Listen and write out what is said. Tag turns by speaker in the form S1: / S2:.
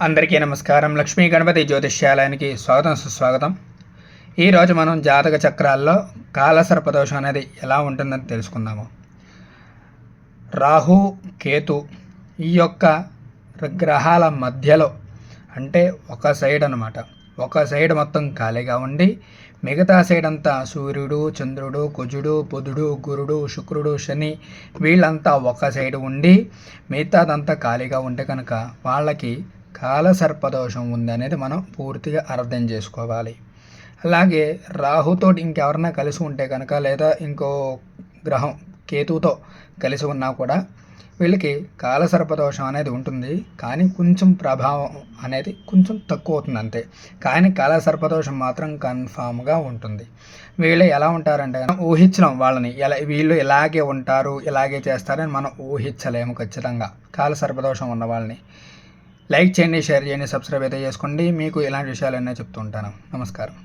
S1: అందరికీ నమస్కారం. లక్ష్మీ గణపతి జ్యోతిష్యాలయానికి స్వాగతం సుస్వాగతం. ఈరోజు మనం జాతక చక్రాల్లో కాలసర్పదోషం అనేది ఎలా ఉంటుందని తెలుసుకుందాము. రాహు కేతు ఈ యొక్క గ్రహాల మధ్యలో అంటే ఒక సైడ్ అనమాట ఒక సైడ్ మొత్తం ఖాళీగా ఉండి మిగతా సైడ్ అంతా సూర్యుడు చంద్రుడు కుజుడు బుధుడు గురుడు శుక్రుడు శని వీళ్ళంతా ఒక సైడ్ ఉండి మిగతాదంతా ఖాళీగా ఉంటే కనుక వాళ్ళకి కాలసర్పదోషం ఉంది అనేది మనం పూర్తిగా అర్థం చేసుకోవాలి. అలాగే రాహుతో ఇంకెవరన్నా కలిసి ఉంటే కనుక లేదా ఇంకో గ్రహం కేతుతో కలిసి ఉన్నా కూడా వీళ్ళకి కాలసర్పదోషం అనేది ఉంటుంది. కానీ కొంచెం ప్రభావం అనేది కొంచెం తక్కువ అవుతుంది అంతే. కానీ కాలసర్పదోషం మాత్రం కన్ఫామ్గా ఉంటుంది. వీళ్ళు ఎలా ఉంటారంటే మనం ఊహించడం వాళ్ళని. ఎలా వీళ్ళు ఇలాగే ఉంటారు ఇలాగే చేస్తారని మనం ఊహించలేము ఖచ్చితంగా. కాలసర్పదోషం ఉన్న వాళ్ళని. లైక్ చేయండి షేర్ చేయండి సబ్స్క్రైబ్ అయితే చేసుకోండి. మీకు ఇలాంటి విషయాలన్నీ చెప్తూ ఉంటాను. నమస్కారం.